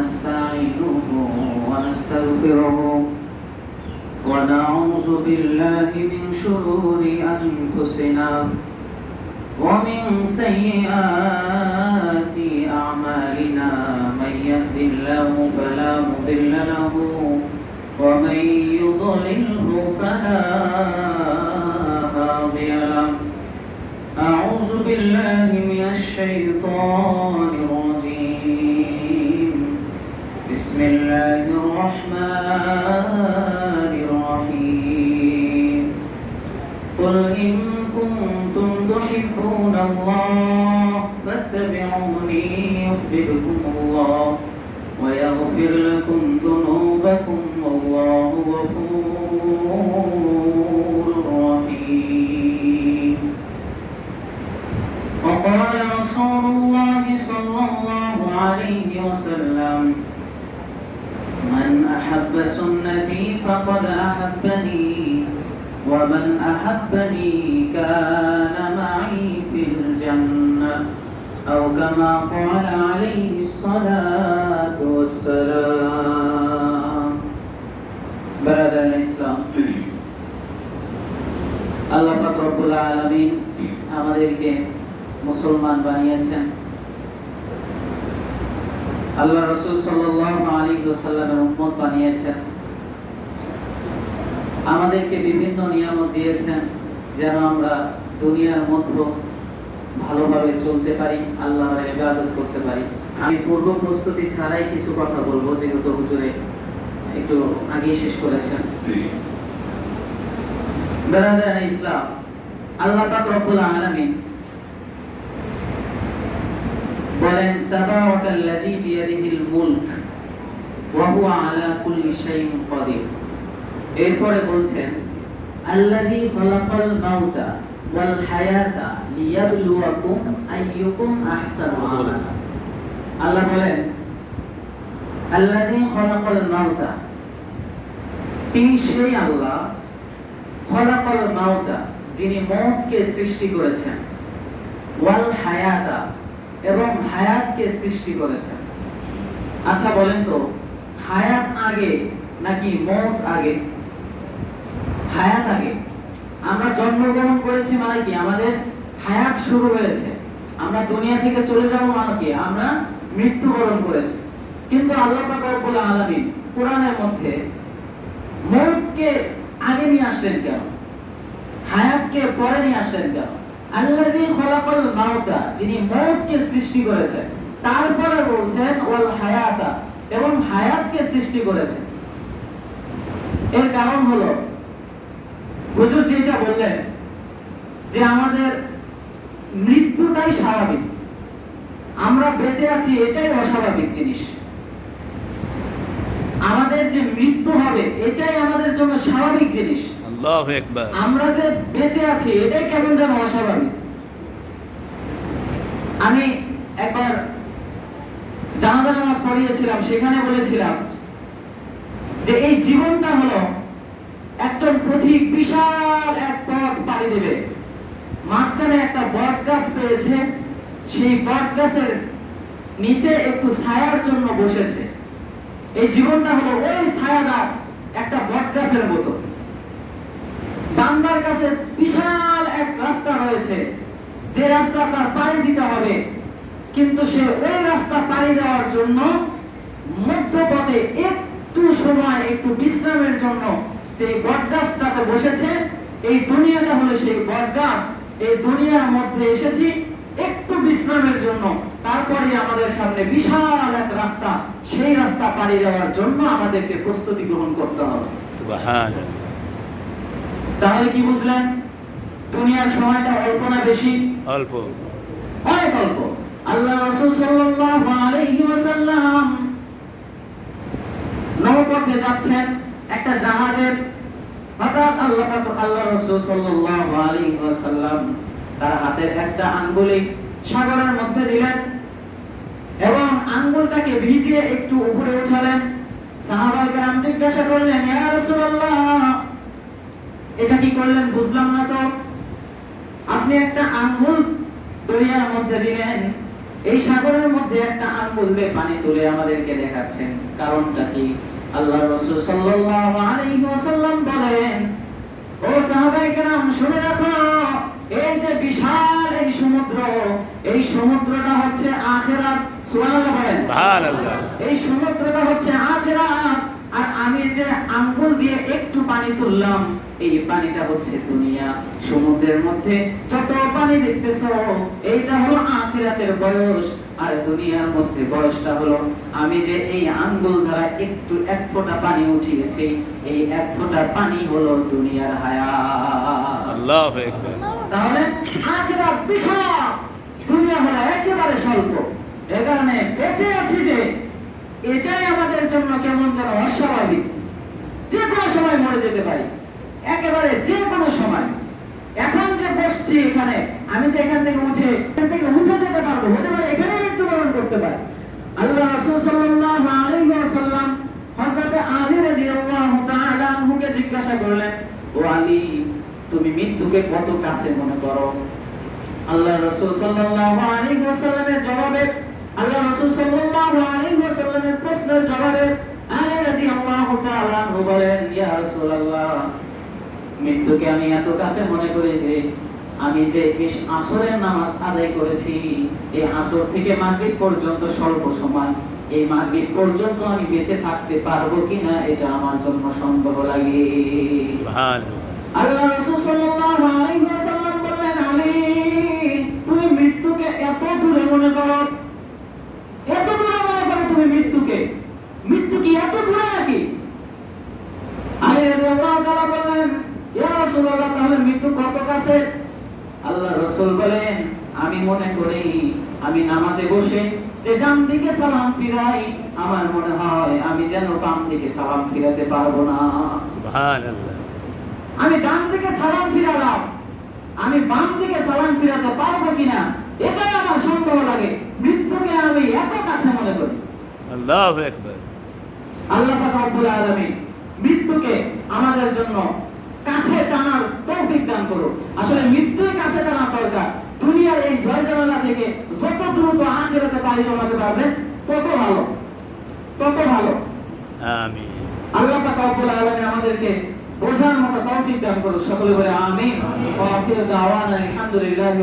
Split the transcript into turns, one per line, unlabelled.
ونستعينه ونستغفره ونعوذ بالله من شرور أنفسنا ومن سيئات أعمالنا. من يهد الله فلا مضل له ومن يضلله فلا هادي له. أعوذ بالله من الشيطان الرحيم. قل إن كنتم تحبون الله فاتبعوني يحببكم الله ويغفر لكم ذنوبكم ومن أحبني كان معي في الجنة أو كما قال عليه الصلاة والسلام برادر الإسلام আল্লাহ পাক রব্বুল আলামিন আমাদেরকে মুসলমান বানিয়েছেন আল্লাহ রসুল সাল্লাল্লাহু আলাইহি ওয়াসাল্লামের উম্মত বানিয়েছেন আমাদেরকে বিভিন্ন নিয়ামত দিয়েছেন যেন আমরা দুনিয়ার মধ্যে ভালোভাবে চলতে পারি, আল্লাহর ইবাদত করতে পারি। আমি পূর্ব প্রস্তুতি ছাড়াই কিছু কথা বলব, যেহেতু হুজুরে একটু আগেই শেষ করেছেন। ইসলাম, আল্লাহ পাক রব্বুল আলামিন বলেন, তাবারাকাল্লাযী বিয়াদিহিল মুলক, ওয়া হুয়া আলা কুল্লি শাইইন কাদির। এরপরে বলছেন আল্লাযী খালাকাল মাউতা ওয়াল হায়াতা লিয়াবলুয়াকুম আইয়ুকুম আহসানু আমালা। আল্লাহ বলেন মাউতা, তিনি সেই আল্লাহ মাউতা যিনি মৌতকে সৃষ্টি করেছেন। ওয়াল হায়াতা এবং হায়াতকে সৃষ্টি করেছেন। আচ্ছা বলেন তো, হায়াত আগে নাকি মৌত আগে? হায়াত আগে আমরা জন্মগ্রহণ করেছি মানে কি? আমাদের হায়াত শুরু হয়েছে। আমরা দুনিয়া থেকে চলে যাব মানে কি? আমরা মৃত্যুবরণ করেছি। কিন্তু আল্লাহ রব্বুল আলামিন কোরআনের মধ্যে মৌতকে আগে নিয়ে আসলেন কেন? হায়াতকে পরে নিয়ে আসলেন কেন? আল্লাযী খলাকাল মাউতা, যিনি মৌতকে সৃষ্টি করেছেন, তারপরে বলছেন, ওয়াল হায়াতা, এবং হায়াতকে সৃষ্টি করেছেন। এর কারণ হলো হুজুর যেটা বললেন যে আমাদের মৃত্যুটাই স্বাভাবিক আমরা বেঁচে আছি এটাই অস্বাভাবিক জিনিস। আমাদের যে মৃত্যু হবে এটাই আমাদের জন্য স্বাভাবিক জিনিস। আমরা যে বেঁচে আছি এটাই কেমন যেন অস্বাভাবিক। আমি একবার জানাজা নামাজ পড়িয়েছিলাম সেখানে বলেছিলাম যে এই জীবনটা হলো একজন পথিক বিশাল এক পথ পাড়ি দেবে। মাঝখানে একটা বট গাছ পেয়েছে, সেই বট গাছের নিচে একটু ছায়ার জন্য বসেছে। এই জীবনটা হলো ওই ছায়াদার একটা বট গাছের মতো। বান্দার কাছে বিশাল এক রাস্তা রয়েছে। যে রাস্তা তার পাড়ি দিতে হবে, কিন্তু সে ওই রাস্তা পাড়ি দেওয়ার জন্য মধ্যপথে একটু সময়, একটু বিশ্রামের জন্য যে বটগাছটাতে বসেছে এই দুনিয়াটা হলো সেই বটগাছ। এই দুনিয়ার মধ্যে এসেছি একটু বিশ্রামের জন্য। তারপরে আমাদের সামনে বিশাল এক রাস্তা। সেই রাস্তা পাড়ি দেওয়ার জন্য আমাদেরকে প্রস্তুতি গ্রহণ করতে হবে। তাহলে কি বুঝলেন? দুনিয়ার সময়টা অল্প না বেশি?
অল্প।
অনেক অল্প। আল্লাহ রাসূল সাল্লাল্লাহু আলাইহি ওয়াসাল্লাম নৌপথে যাচ্ছেন। একটা জাহাজের হঠাৎ আল্লাহ আল্লাহ তার হাতের একটা সাগরের মধ্যে দিলেন এবং আঙ্গুলটাকে ভিজিয়ে একটু উপরে উঠালেন। জিজ্ঞাসা করলেন এটা কি করলেন বুঝলাম না তো। আপনি একটা আঙ্গুল দরিয়ার মধ্যে দিলেন, এই সাগরের মধ্যে একটা আঙ্গুল পানি তুলে আমাদেরকে দেখাচ্ছেন, কারণটা কি? আল্লাহ রাসূল সাল্লাল্লাহু আলাইহি ওয়াসাল্লাম বলেন ও সাহাবায়ে কেরাম শুনে রাখো এই যে বিশাল এই সমুদ্র এই সমুদ্রটা হচ্ছে আখিরাত। সুবহানাল্লাহ বলেন।
সুবহান
এই সমুদ্রটা হচ্ছে আখিরাত আর আমি যে আঙ্গুল দিয়ে একটু পানি তুললাম এই পানিটা হচ্ছে দুনিয়া। সমুদ্রের মধ্যে যত পানি দেখতেছো এইটা হলো আখিরাতের বয়স। আর দুনিয়ার মধ্যে বয়সটা হলো আমি যে এই আঙ্গুল দ্বারা একটু এক ফোঁটা পানি উঠিয়েছি এই এক ফোঁটা পানি হলো দুনিয়ার
আল্লাহু
তাহলে আখিরাত বিশাল দুনিয়া হলো একেবারে স্বল্প। এ কারণে বেঁচে আছি যে এটাই আমাদের জন্য কেমন যেন অস্বাভাবিক। যে কোনো সময় মরে যেতে পারি। একেবারে যে কোনো সময়। এখন যে বসছি এখানে আমি যে এখান থেকে উঠে এখান থেকে উঠে যেতে পারব হতে পারে এখানে করতে পারি। আল্লাহ রাসূল সাল্লাল্লাহু আলাইহি ওয়াসাল্লাম হযরত আলী রাদিয়াল্লাহু তাআলা জিজ্ঞাসা করলেন, ও আলী, তুমি মৃত্যুকে কত কাছে মনে করো? আল্লাহ রাসূল সাল্লাল্লাহু আলাইহি ওয়াসাল্লামের জবাবে, আল্লাহ রাসূল সাল্লাল্লাহু আলাইহি ওয়াসাল্লামের প্রশ্নের জবাবে আলী রাদিয়াল্লাহু তাআলা বলেন, ইয়া রাসূলুল্লাহ, মৃত্যুকে আমি এত কাছে মনে করি যে আমি যে আসরের নামাজ আদায় করেছি এই আসর থেকে মাগরিব পর্যন্ত স্বল্প সময়। এই মাগরিব পর্যন্ত আমি বেঁচে থাকতে পারব কিনা এটা আমার জন্য সন্দেহ লাগে। আল্লাহ রাসূল সাল্লাল্লাহু আলাইহি ওয়াসাল্লাম বললেন আমি তুমি মৃত্যুকে এত দূরে মনে করো এত দূরে মনে করো তুমি মৃত্যুকে মৃত্যু কি এত দূরে নাকি আলী রাদিয়াল্লাহু তাআলা বললেন ইয়া রাসূলুল্লাহ তাহলে মৃত্যু কত কাছে আল্লাহ রাসূল বলেন আমি মনে করি আমি নামাজে বসে যে ডান দিকে সালাম ফিরাই আমার মনে হয় আমি যেন বাম দিকে সালাম ফিরাতে পারব না। আমি ডান দিকে সালাম ফিরালাম আমি বাম দিকে সালাম ফিরাতে পারব কিনা এটাই আমার সন্দেহ লাগে। মৃত্যুকে আমি এত কাছে মনে করি।
আল্লাহু
আল্লাহ রব্বুল আলামিন মৃত্যুকে আমাদের জন্য কাছে টানার তৌফিক দান করো আসলে মৃত্যুই কাছে টানার দরকার। দুনিয়ার এই জয় জামানা থেকে যত দ্রুত আখেরাতে পাড়ি জমাতে পারবে তত ভালো। তত ভালো।
আমিন।
আল্লাহ পাক রব্বুল আলামিন আমাদেরকে বোঝার মতো তৌফিক দান করুন সকলে বলে আমিন। ওয়া আখিরু দাওয়ানা আলহামদুলিল্লাহি